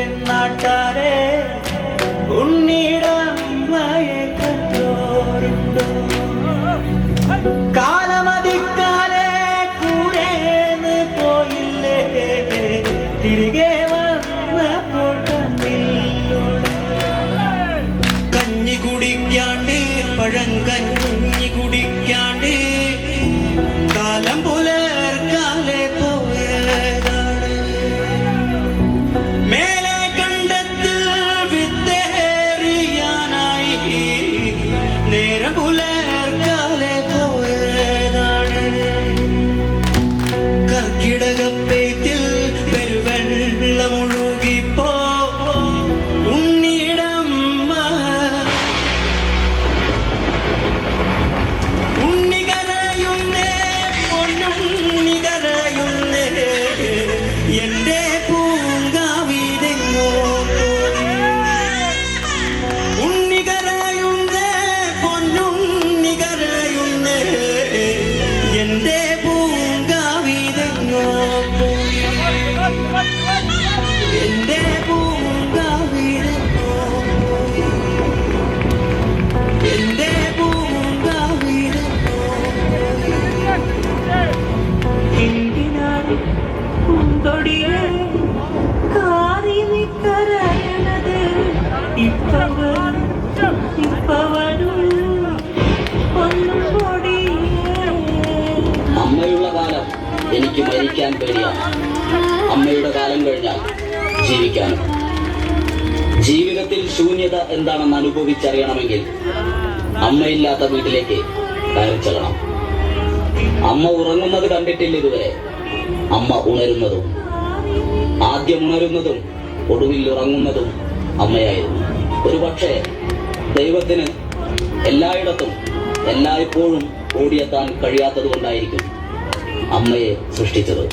എന്നാട്ടാരെ ഉണ്ണിടമ്മയെ കണ്ടോരുണ്ടോ? കാലമതിക്കാലെ കൂടെ പോയില്ലേ? തിരികെ വന്നപ്പോൾ കണ്ടില്ലോളെ കഞ്ഞി കുടിക്കാണ്ട് പഴങ്കഞ്ഞി aqui. അമ്മയുള്ള കാലം എനിക്ക് മരിക്കാൻ പേടിയാണ്. അമ്മയുടെ കാലം കഴിഞ്ഞാൽ ജീവിക്കാനും. ജീവിതത്തിൽ ശൂന്യത എന്താണെന്ന് അനുഭവിച്ചറിയണമെങ്കിൽ അമ്മയില്ലാത്ത വീട്ടിലേക്ക് കയറിച്ചെല്ലണം. അമ്മ ഉറങ്ങുന്നത് കണ്ടിട്ടില്ല ഇതുവരെ. അമ്മ ഉണരുന്നതും ആദ്യം ഉണരുന്നതും ഒടുവിൽ ഉറങ്ങുന്നതും അമ്മയായിരുന്നു ഒരു പക്ഷേ ദൈവത്തിന് എല്ലായിടത്തും എല്ലായ്പ്പോഴും ഓടിയെത്താൻ കഴിയാത്തത് കൊണ്ടായിരിക്കും അമ്മയെ സൃഷ്ടിച്ചത്.